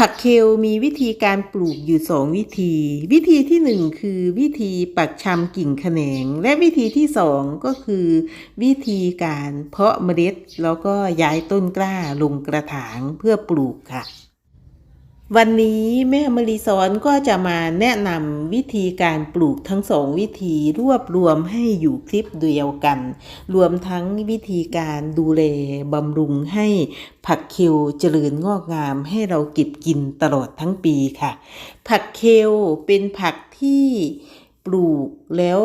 ผักเคลมีวิธีการปลูกอยู่สองวิธี วิธีที่หนึ่งคือวิธีปักชำกิ่งแขนง และวิธีที่สองก็คือ วิธีการเพาะเมล็ดแล้วก็ย้ายต้นกล้าลงกระถางเพื่อปลูกค่ะ วันนี้แม่มรีสอนก็จะมาแนะนำวิธีการปลูกทั้งสองวิธีรวบรวมให้อยู่คลิปเดียวกัน รวมทั้งวิธีการดูแลบำรุงให้ผักเคลเจริญงอกงามให้เราเก็บกินตลอดทั้งปีค่ะ ผักเคลเป็นผักที่ปลูกแล้ว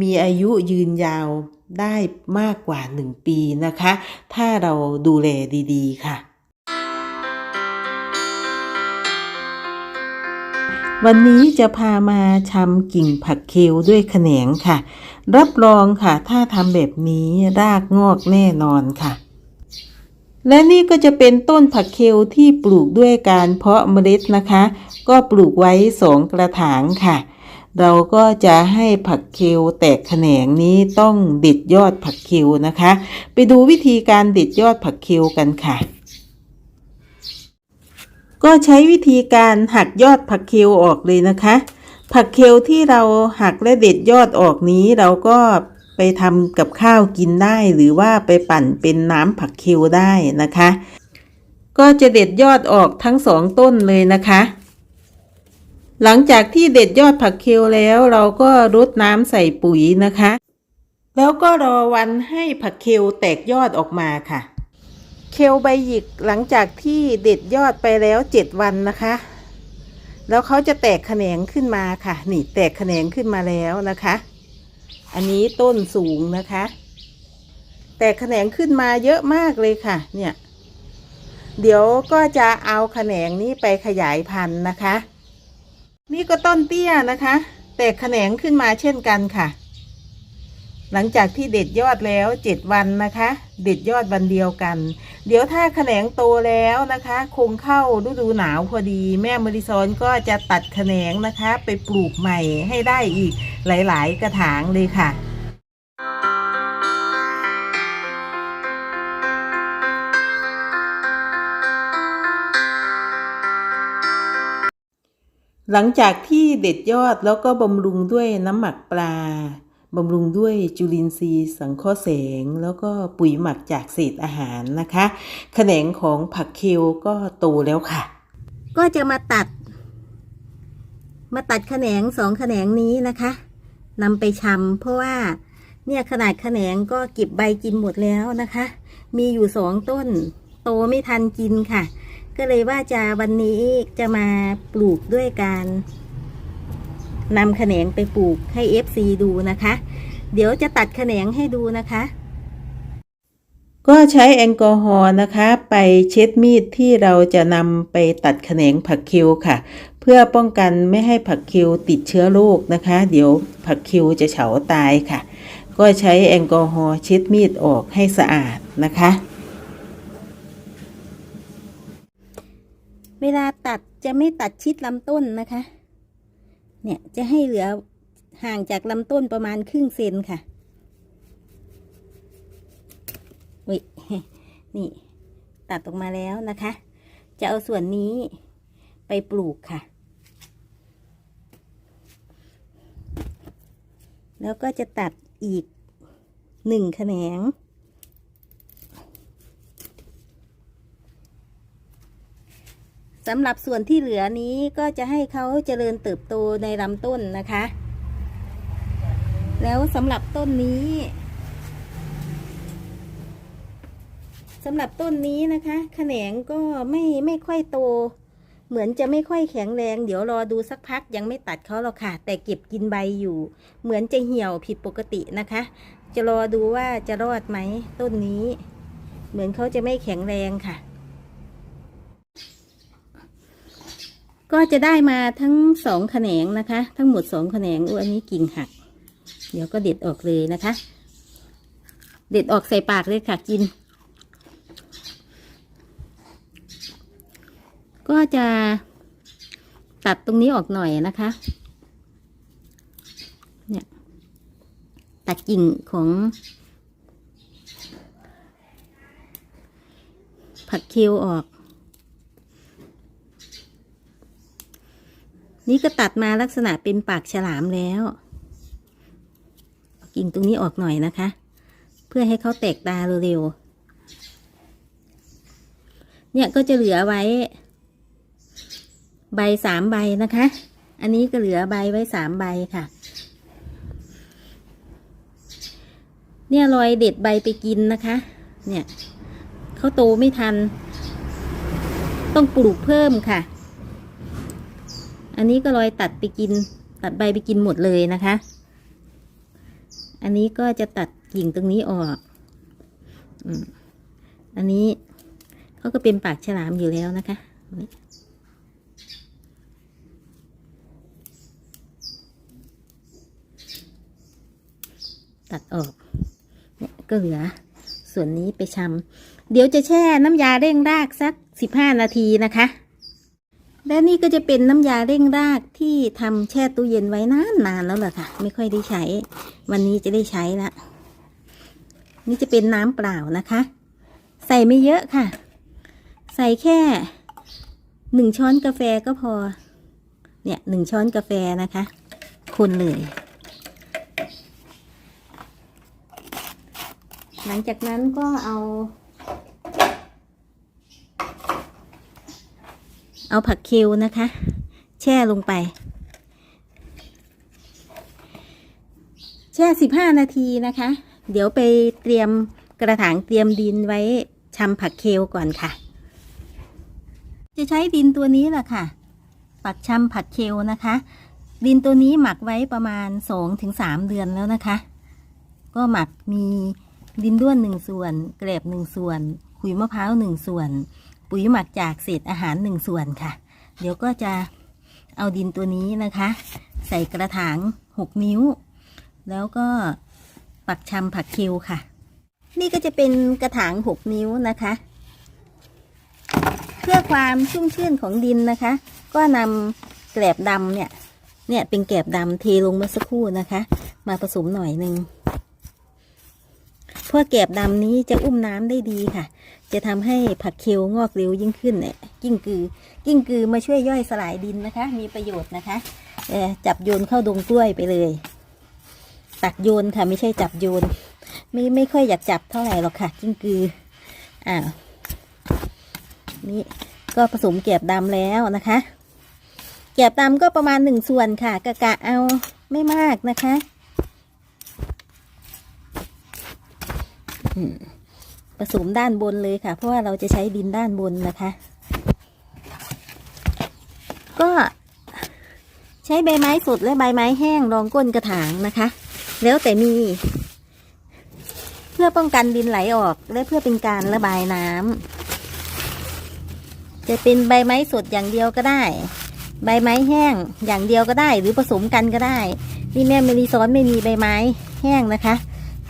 มีอายุยืนยาวได้มากกว่า 1 ปีนะคะ ถ้าเราดูแลดีๆค่ะ วันนี้จะพามาชำกิ่งผักเคลด้วยแขนงค่ะ รับรองค่ะ ถ้าทำแบบนี้รากงอกแน่นอนค่ะ และนี่ก็จะเป็นต้นผักเคลที่ปลูกด้วยการเพาะเมล็ดนะคะ ก็ปลูกไว้สองกระถางค่ะ เราก็จะให้ผักเคลแตกแขนงนี้ต้องด็ดยอดผักเคลนะคะ ไปดูวิธีการด็ดยอดผักเคลกันค่ะ ก็ใช้วิธีการหักยอดผักเคลออกเลยนะคะ ผักเคลที่เราหักและเด็ดยอดออกนี้เราก็ไปทำกับข้าวกินได้ หรือว่าไปปั่นเป็นน้ำผักเคลได้นะคะ ก็จะเด็ดยอดออกทั้งสองต้นเลยนะคะ หลังจากที่เด็ดยอดผักเคลแล้วเราก็รดน้ำใส่ปุ๋ยนะคะ แล้วก็รอวันให้ผักเคลแตกยอดออกมาค่ะ เคลใบหยิกหลังจากที่เด็ดยอดไปแล้วเจ็ดวันนะคะ แล้วเขาจะแตกแขนงขึ้นมาค่ะ นี่แตกแขนงขึ้นมาแล้วนะคะ อันนี้ต้นสูงนะคะ แตกแขนงขึ้นมาเยอะมากเลยค่ะ เนี่ย เดี๋ยวก็จะเอาแขนงนี้ไปขยายพันธุ์นะคะ นี่ก็ต้นเตี้ยนะคะ แตกแขนงขึ้นมาเช่นกันค่ะ หลังจากที่เด็ดยอดแล้วเจ็ดวันนะคะ เด็ดยอดวันเดียวกัน เดี๋ยวถ้าแขนงโตแล้วนะคะ คงเข้าฤดูหนาวพอดี แม่มริซอนก็จะตัดแขนงนะคะ ไปปลูกใหม่ให้ได้อีกหลาย ๆ กระถางเลยค่ะหลังจากที่เด็ดยอดแล้วก็บำรุงด้วยน้ำหมักปลา บำรุงด้วยจุลินทรีย์สังเคราะห์แสง แล้วก็ปุ๋ยหมักจากเศษอาหารนะคะแขนงของผักเคลก็โตแล้วค่ะ ก็จะมาตัด มาตัดแขนงสองแขนงนี้นะคะนำไปชำเพราะว่าเนี่ยขนาดแขนงก็เก็บใบกินหมดแล้วนะคะ มีอยู่สองต้น โตไม่ทันกินค่ะ ก็เลยว่าจะวันนี้จะมาปลูกด้วยการ นำแขนงไปปลูกให้ FC ดูนะคะ เดี๋ยวจะตัดแขนงให้ดูนะคะ ก็ใช้แอลกอฮอล์นะคะ ไปเช็ดมีดที่เราจะนำไปตัดแขนงผักคิวค่ะ เพื่อป้องกันไม่ให้ผักคิวติดเชื้อโรคนะคะ เดี๋ยวผักคิวจะเฉาตายค่ะ ก็ใช้แอลกอฮอล์เช็ดมีดออกให้สะอาดนะคะเวลาตัดจะไม่ตัดชิดลำต้นนะคะ เนี่ยจะให้เหลือห่างจากลำต้นประมาณครึ่งเซนค่ะวินี่ ตัดออกมาแล้วนะคะ จะเอาส่วนนี้ไปปลูกค่ะ แล้วก็จะตัดอีกหนึ่งแขนง สำหรับส่วนที่เหลือนี้ก็จะให้เขาเจริญเติบโตในลำต้นนะคะ แล้วสำหรับต้นนี้สำหรับต้นนี้นะคะแขนงก็ไม่ไม่ค่อยโต เหมือนจะไม่ค่อยแข็งแรง เดี๋ยวรอดูสักพักยังไม่ตัดเขาหรอกค่ะ แต่เก็บกินใบอยู่ เหมือนจะเหี่ยวผิดปกตินะคะ จะรอดูว่าจะรอดไหมต้นนี้ เหมือนเขาจะไม่แข็งแรงค่ะ ก็จะได้มาทั้งสองแขนงนะคะ ทั้งหมดสองแขนงอ้อันนี้กิ่งหัก เดี๋ยวก็เด็ดออกเลยนะคะ เด็ดออกใส่ปากเลยค่ะกิน ก็จะตัดตรงนี้ออกหน่อยนะคะ เนี่ยตัดกิ่งของผักเคียวออก นี่ก็ตัดมาลักษณะเป็นปากฉลามแล้วกิ่งตรงนี้ออกหน่อยนะคะ เพื่อให้เขาแตกตาเร็วๆเนี่ยก็จะเหลือไว้ ใบสามใบนะคะ อันนี้ก็เหลือใบไว้สามใบค่ะ เนี่ยรอยเด็ดใบไปกินนะคะ เนี่ยเขาโตไม่ทัน ต้องปลูกเพิ่มค่ะ อันนี้ก็รอยตัดไปกิน ตัดใบไปกินหมดเลยนะคะ อันนี้ก็จะตัดกิ่งตรงนี้ออกอันนี้เขาก็เป็นปากฉลามอยู่แล้วนะคะตัดออกเนี่ยก็เหลือ ส่วนนี้ไปชำเดี๋ยวจะแช่น้ำยาเร่งรากสักสิบห้านาทีนะคะ และนี่ก็จะเป็นน้ำยาเร่งรากที่ทำแช่ตู้เย็นไว้นานๆแล้วแหละค่ะ ไม่ค่อยได้ใช้ วันนี้จะได้ใช้ละนี่จะเป็นน้ำเปล่านะคะ ใส่ไม่เยอะค่ะ ใส่แค่หนึ่งช้อนกาแฟก็พอ เนี่ยหนึ่งช้อนกาแฟนะคะ คนเลย หลังจากนั้นก็เอา เอาผักเคลนะคะ แช่ลงไป แช่สิบห้านาทีนะคะ เดี๋ยวไปเตรียมกระถางเตรียมดินไว้ชำผักเคลก่อนค่ะ จะใช้ดินตัวนี้แหละค่ะ ปักชำผักเคลนะคะ ดินตัวนี้หมักไว้ประมาณสองถึงสามเดือนแล้วนะคะ ก็หมักมีดินด้วนหนึ่งส่วน เกล็บหนึ่งส่วนขุยมะพร้าวหนึ่งส่วน ปุ๋ยหมักจากเศษอาหารหนึ่งส่วนค่ะ เดี๋ยวก็จะเอาดินตัวนี้นะคะ ใส่กระถางหกนิ้ว แล้วก็ปักชำผักคิวค่ะ นี่ก็จะเป็นกระถางหกนิ้วนะคะ เพื่อความชุ่มชื่นของดินนะคะ ก็นำแกลบดำเนี่ยเนี่ยเป็นแกลบดำเทลงเมื่อสักครู่นะคะ มาผสมหน่อยหนึ่ง เพราะแกลบดำนี้จะอุ้มน้ำได้ดีค่ะ จะทำให้ผักเคลงอกเร็วยิ่งขึ้นเนี่ยกิ้งกือ กิ้งกือมาช่วยย่อยสลายดินนะคะ มีประโยชน์นะคะเอ่อจับโยนเข้าดงกล้วยไปเลย ตักโยนค่ะ ไม่ใช่จับโยน ไม่ไม่ค่อยอยากจับเท่าไหร่หรอกค่ะ กิ้งกืออ่าวนี่ก็ผสมแกบดำแล้วนะคะ แกบดำก็ประมาณหนึ่งส่วนค่ะ กะกะเอาไม่มากนะคะอืม ผสมด้านบนเลยค่ะ เพราะว่าเราจะใช้ดินด้านบนนะคะ ก็ใช้ใบไม้สดและใบไม้แห้งรองก้นกระถางนะคะ แล้วแต่มี เพื่อป้องกันดินไหลออกและเพื่อเป็นการระบายน้ำจะเป็นใบไม้สดอย่างเดียวก็ได้ ใบไม้แห้งอย่างเดียวก็ได้ หรือผสมกันก็ได้นี่แม่เมลีซ้อนไม่มีใบไม้แห้งนะคะ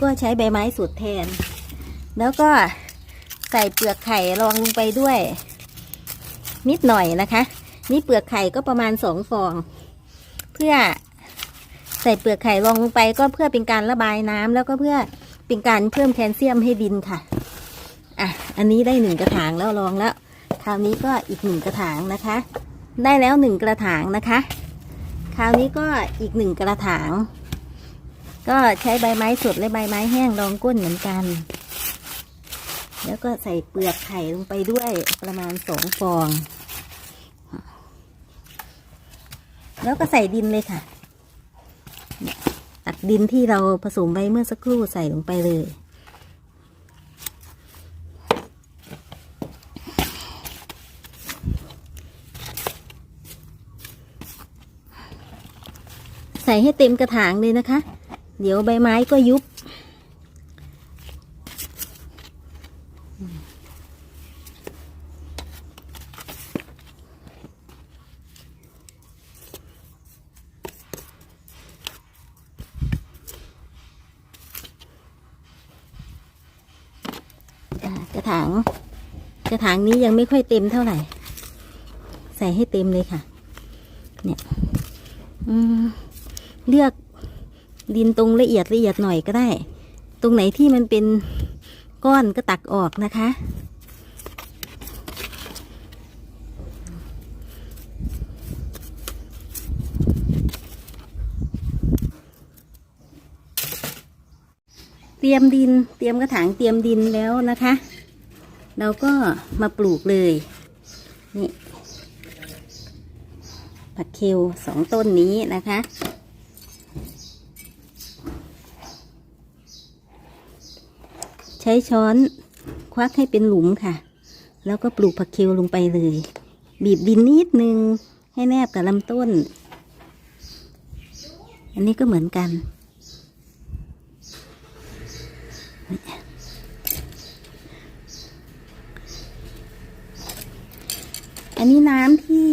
ก็ใช้ใบไม้สดแทน แล้วก็ใส่เปลือกไข่รองลงไปด้วย นิดหน่อยนะคะ นี่เปลือกไข่ก็ประมาณสองฟอง เพื่อใส่เปลือกไข่รองลงไปก็เพื่อเป็นการระบายน้ำแล้วก็เพื่อเป็นการเพิ่มแคลเซียมให้ดินค่ะอะ อันนี้ได้หนึ่งกระถางแล้วรองแล้ว คราวนี้ก็อีกหนึ่งกระถางนะคะ ได้แล้วหนึ่งกระถางนะคะ คราวนี้ก็อีกหนึ่งกระถาง ก็ใช้ใบไม้สดและใบไม้แห้งรองก้นเหมือนกัน แล้วก็ใส่เปลือกไข่ลงไปด้วยประมาณสองฟอง แล้วก็ใส่ดินเลยค่ะตักดินที่เราผสมไว้เมื่อสักครู่ใส่ลงไปเลย ใส่ให้เต็มกระถางเลยนะคะ เดี๋ยวใบไม้ก็ยุบางนี้ยังไม่ค่อยเต็มเท่าไหร่ ใส่ให้เต็มเลยค่ะ เนี่ยเลือกดินตรงละเอียดละเอียดหน่อยก็ได้ ตรงไหนที่มันเป็นก้อนก็ตักออกนะคะ เตรียมดิน เตรียมกระถางเตรียมดินแล้วนะคะ เราก็มาปลูกเลย นี่ ผักเคลสองต้นนี้นะคะ ใช้ช้อนควักให้เป็นหลุมค่ะ แล้วก็ปลูกผักเคลลงไปเลย บีบดินนิดนึงให้แนบกับลำต้น อันนี้ก็เหมือนกัน อันนี้น้ำที่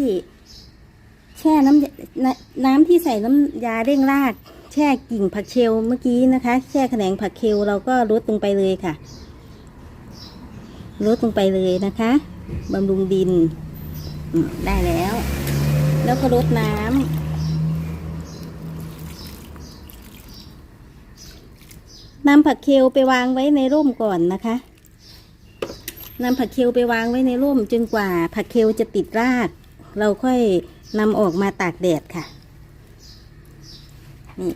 แช่น้ำยาน้ำที่ใส่น้ำยาเร่งราก แช่กิ่งผักเคลเมื่อกี้นะคะ แช่แขนงผักเคลเราก็ลดลงไปเลยค่ะลดลงไปเลยนะคะบำรุงดินได้แล้ว แล้วก็ลดน้ำนำผักเคลไปวางไว้ในร่มก่อนนะคะ นำผักเคลไปวางไว้ในร่มจนกว่าผักเคลจะติดราก เราค่อยนำออกมาตากแดดค่ะ นี่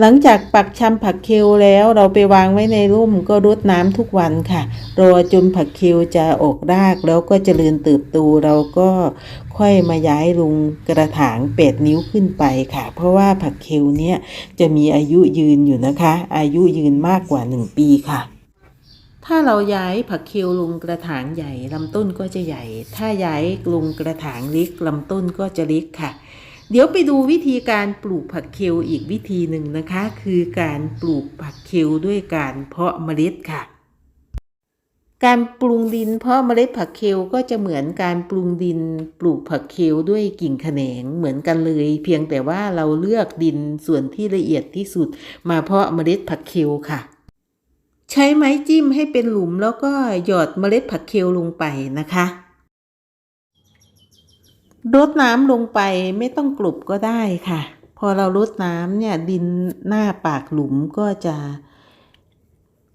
หลังจากปักชำผักเคลแล้วเราไปวางไว้ในร่มก็รดน้ำทุกวันค่ะ รอจนผักเคลจะออกรากแล้วก็จเจริญเติบโตเราก็ค่อยมาย้ายลงกระถางแปดนิ้วขึ้นไปค่ะ เพราะว่าผักเคลเนี่ยจะมีอายุยืนอยู่นะคะ อายุยืนมากกว่า1ปีค่ะถ้าเราย้ายผักเคลลงกระถางใหญ่ลำต้นก็จะใหญ่ ถ้าย้ายลงกระถางเล็กลำต้นก็จะเล็กค่ะ เดี๋ยวไปดูวิธีการปลูกผักเคลอีกวิธีหนึ่งนะคะ คือการปลูกผักเคลด้วยการเพาะเมล็ดค่ะ การปรุงดินเพาะเมล็ดผักเคลก็จะเหมือนการปรุงดินปลูกผักเคลด้วยกิ่งแขนงเหมือนกันเลย เพียงแต่ว่าเราเลือกดินส่วนที่ละเอียดที่สุด มาเพาะเมล็ดผักเคลค่ะ ใช้ไม้จิ้มให้เป็นหลุมแล้วก็หยอดเมล็ดผักเคลลงไปนะคะ รดน้ำลงไปไม่ต้องกลบก็ได้ค่ะ พอเรารดน้ำเนี่ยดินหน้าปากหลุมก็จะ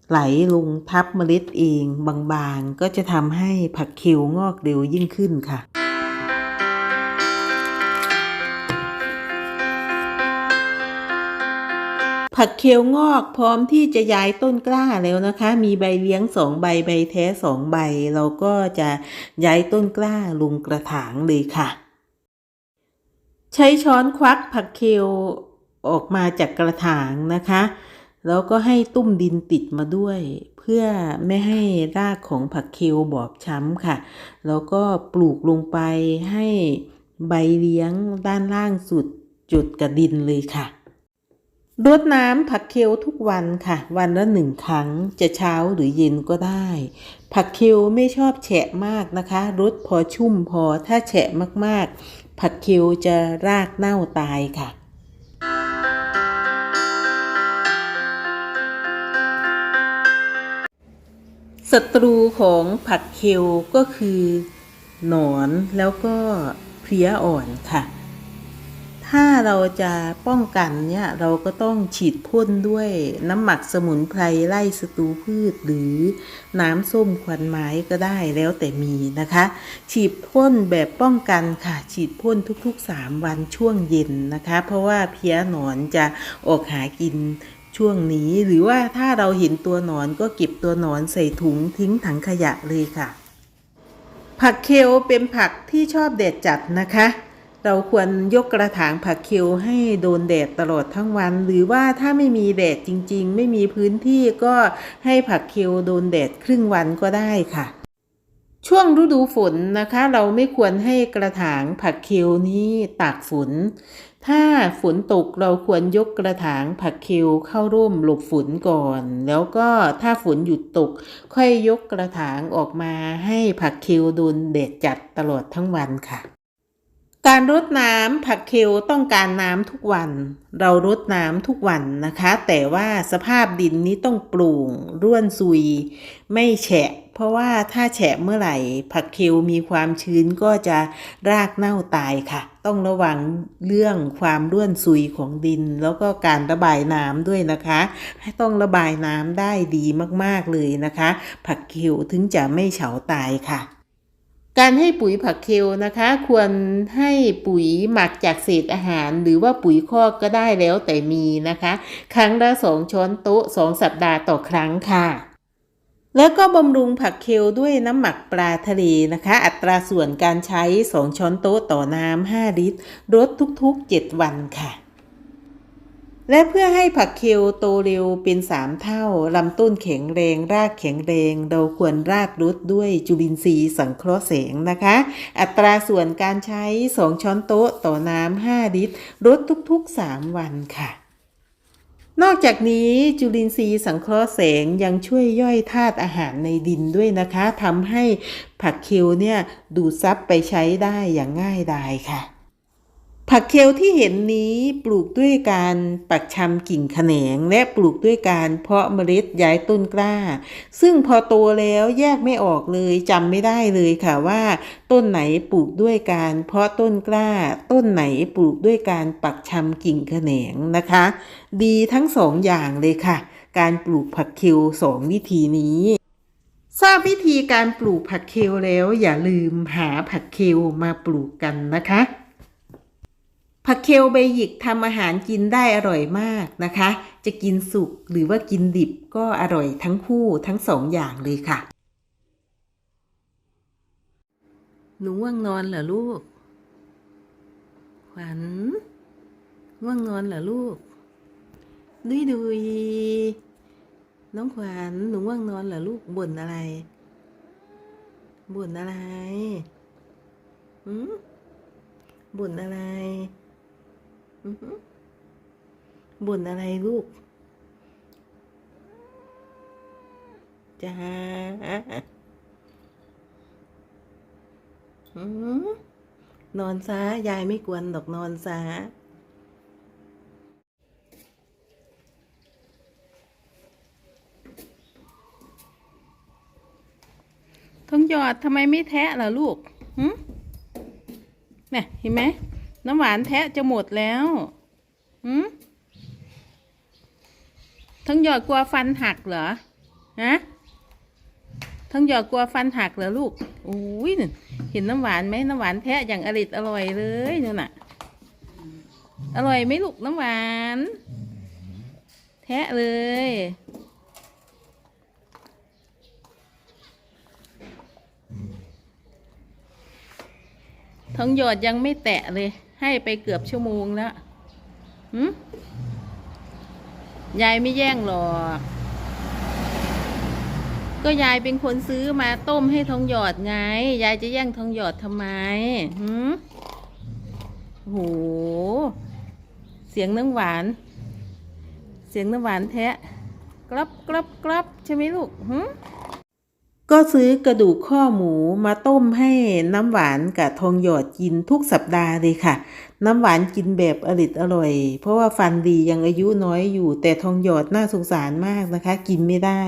ไหลลงทับเมล็ดเองบางๆ ก็จะทำให้ผักเขียวงอกเร็วยิ่งขึ้นค่ะ ผักเขียวงอกพร้อมที่จะย้ายต้นกล้าแล้วนะคะ มีใบเลี้ยงสองใบใบแท้สองใบ เราก็จะย้ายต้นกล้าลงกระถางเลยค่ะ ใช้ช้อนควักผักเคลออกมาจากกระถางนะคะ แล้วก็ให้ตุ้มดินติดมาด้วย เพื่อไม่ให้รากของผักเคลบอบช้ำค่ะ แล้วก็ปลูกลงไปให้ใบเลี้ยงด้านล่างสุดจุดกับดินเลยค่ะรดน้ำผักเคลทุกวันค่ะ วันละหนึ่งครั้งจะเช้าหรือเย็นก็ได้ ผักเคลไม่ชอบแฉะมากนะคะรดพอชุ่มพอถ้าแฉะมากๆ ผักเคลจะรากเน่าตายค่ะศัตรูของผักเคลก็คือ หนอนแล้วก็เพลี้ยอ่อนค่ะ ถ้าเราจะป้องกันเนี่ยเราก็ต้องฉีดพ่นด้วยน้ำหมักสมุนไพรไล่ศัตรูพืช หรือน้ำส้มควันไม้ก็ได้แล้วแต่มีนะคะ ฉีดพ่นแบบป้องกันค่ะ ฉีดพ่นทุกๆ 3 วันช่วงเย็นนะคะ เพราะว่าเพี้ยหนอนจะออกหากินช่วงนี้หรือว่าถ้าเราเห็นตัวหนอนก็เก็บตัวหนอนใส่ถุงทิ้งถังขยะเลยค่ะ ผักเคลเป็นผักที่ชอบแดดจัดนะคะ เราควรยกกระถางผักเคลให้โดนแดดตลอดทั้งวัน หรือว่าถ้าไม่มีแดดจริง ๆ ไม่มีพื้นที่ก็ให้ผักเคลโดนแดดครึ่งวันก็ได้ค่ะ ช่วงฤดูฝนนะคะ เราไม่ควรให้กระถางผักเคลนี้ตากฝน ถ้าฝนตกเราควรยกกระถางผักเคลเข้าร่มหลบฝนก่อน แล้วก็ถ้าฝนหยุดตก ค่อยยกกระถางออกมาให้ผักเคลโดนแดดจัดตลอดทั้งวันค่ะ การรดน้ำผักเคลต้องการน้ำทุกวัน เรารดน้ำทุกวันนะคะ แต่ว่าสภาพดินนี้ต้องปร่งร่วนซุย ไม่แฉะ เพราะว่าถ้าแฉะเมื่อไหร่ผักเคลมีความชื้นก็จะรากเน่าตายค่ะ ต้องระวังเรื่องความร่วนซุยของดิน แล้วก็การระบายน้ำด้วยนะคะ ให้ต้องระบายน้ำได้ดีมากๆเลยนะคะ ผักเคลถึงจะไม่เฉาตายค่ะ การให้ปุ๋ยผักเคลนะคะ ควรให้ปุ๋ยหมักจากเศษอาหาร หรือว่าปุ๋ยคอกก็ได้แล้วแต่มีนะคะ ครั้งละสองช้อนโต๊ะสองสัปดาห์ต่อครั้งค่ะ แล้วก็บำรุงผักเคลด้วยน้ำหมักปลาทะเลนะคะ อัตราส่วนการใช้ 2 ช้อนโต๊ะต่อน้ำ5ลิตรลดทุกๆ 7 วันค่ะ และเพื่อให้ผักเคลโตเร็วเป็น3เท่า ลำต้นแข็งแรง รากแข็งแรง เราควรรากรดด้วยจุลินทรีย์สังเคราะห์แสงนะคะ อัตราส่วนการใช้ 2 ช้อนโต๊ะต่อน้ำ5ลิตรลดทุก ๆ 3 วันค่ะนอกจากนี้จุลินทรีย์สังเคราะห์แสงยังช่วยย่อยธาตุอาหารในดินด้วยนะคะทำให้ผักเคลเนี่ยดูดซับไปใช้ได้อย่างง่ายดายค่ะ ผักเคลที่เห็นนี้ปลูกด้วยการปักชำกิ่งแขนง และปลูกด้วยการเพาะเมล็ดย้ายต้นกล้า ซึ่งพอโตแล้วแยกไม่ออกเลยจำไม่ได้เลยค่ะว่า ต้นไหนปลูกด้วยการเพาะต้นกล้า ต้นไหนปลูกด้วยการปักชำกิ่งแขนงนะคะ ดีทั้งสองอย่างเลยค่ะ การปลูกผักเคลสองวิธีนี้ทราบวิธีการปลูกผักเคลแล้วอย่าลืมหาผักเคลมาปลูกกันนะคะ ผักเคลใบหยิกทำอาหารกินได้อร่อยมากนะคะ จะกินสุกหรือว่ากินดิบก็อร่อยทั้งคู่ทั้งสองอย่างเลยค่ะ หนูว่างนอนเหรอลูก ขวัญว่างนอนเหรอลูก ดุยดุยน้องขวัญหนูว่างนอนเหรอลูกบ่นอะไรบ่นอะไรหืมบ่นอะไร บ่นอะไรลูกจ้าหืนอนซะยายไม่กวนดอกนอนซะทองหยอดทำไมไม่แทะล่ะลูกหืมเนี่ยเห็นไหม น้ำหวานแทะจะหมดแล้วหืมทองหยอดกลัวฟันหักเหรอ ฮะทองหยอดกลัวฟันหักเหรอลูกโอ้ยเห็นน้ำหวานไหมน้ำหวานแทะอย่างอริดอร่อยเลยนั่นน่ะ อร่อยไหมลูกน้ำหวาน แทะเลยทองหยอดยังไม่แตะเลย ให้ไปเกือบชั่วโมงแล้วหืมยายไม่แย่งหรอก ก็ยายเป็นคนซื้อมาต้มให้ทองหยอดไง ยายจะแย่งทองหยอดทำไมหืมโห เสียงน้ำหวาน เสียงน้ำหวานแทะกรับกรับกรับใช่ไหมลูกหืม ก็ซื้อกระดูกข้อหมูมาต้มให้น้ำหวานกับทองหยอดกินทุกสัปดาห์เลยค่ะ น้ำหวานกินแบบอริดอร่อย เพราะว่าฟันดียังอายุน้อยอยู่ แต่ทองหยอดน่าสงสารมากนะคะ กินไม่ได้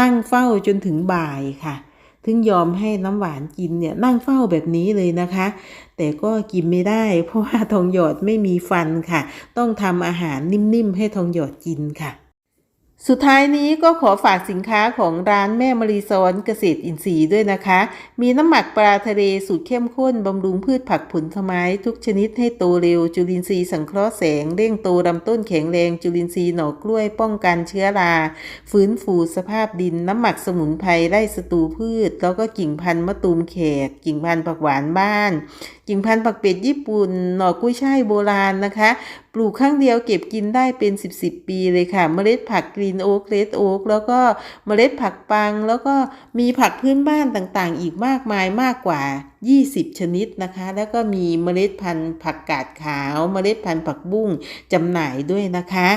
นั่งเฝ้าจนถึงบ่ายค่ะ ถึงยอมให้น้ำหวานกินเนี่ยนั่งเฝ้าแบบนี้เลยนะคะ แต่ก็กินไม่ได้ เพราะว่าทองหยอดไม่มีฟันค่ะ ต้องทำอาหารนิ่มๆให้ทองหยอดกินค่ะ สุดท้ายนี้ก็ขอฝากสินค้าของร้านแม่มรีซ้อนเกษตรอินทรีย์ด้วยนะคะ มีน้ำหมักปลาทะเลสูตรเข้มข้นบำรุงพืชผักผลไม้ทุกชนิดให้โตเร็ว จุลินทรีย์สังเคราะห์แสง เร่งโตลำต้นแข็งแรง จุลินทรีย์หน่อกล้วยป้องกันเชื้อรา ฟื้นฟูสภาพดิน น้ำหมักสมุนไพรไล่ศัตรูพืช แล้วก็กิ่งพันธุ์มะตูมแขก กิ่งพันธุ์ผักหวานบ้าน กิ่งพันธุ์ผักเป็ดญี่ปุ่น หน่อกุ้ยช่ายโบราณนะคะ ปลูกครั้งเดียวเก็บกินได้เป็น 10บสปีเลยค่ะ เมล็ดผักกรีนโอ๊กเลดโอ๊กแล้วก็เมล็ดผักปัง แล้วก็มีผักพื้นบ้านต่างๆ อีกมากมายมากกว่า 20 ชนิดนะคะ แล้วก็มีเมล็ดพันธุ์ผักกาดขาว เมล็ดพันธุ์ผักบุ้งจำหน่ายด้วยนะคะ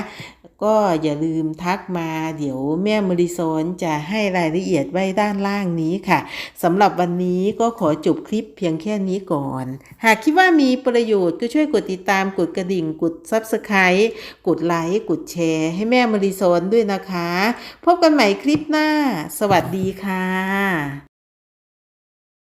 ก็อย่าลืมทักมาเดี๋ยวแม่มริซอนจะให้รายละเอียดไว้ด้านล่างนี้ค่ะสำหรับวันนี้ก็ขอจบคลิปเพียงแค่นี้ก่อน หากคิดว่ามีประโยชน์ก็ช่วยกดติดตามกดกระดิ่ง กด Subscribe กดไลค์ กดแชร์ ให้แม่มริซอนด้วยนะคะ พบกันใหม่คลิปหน้า สวัสดีค่ะ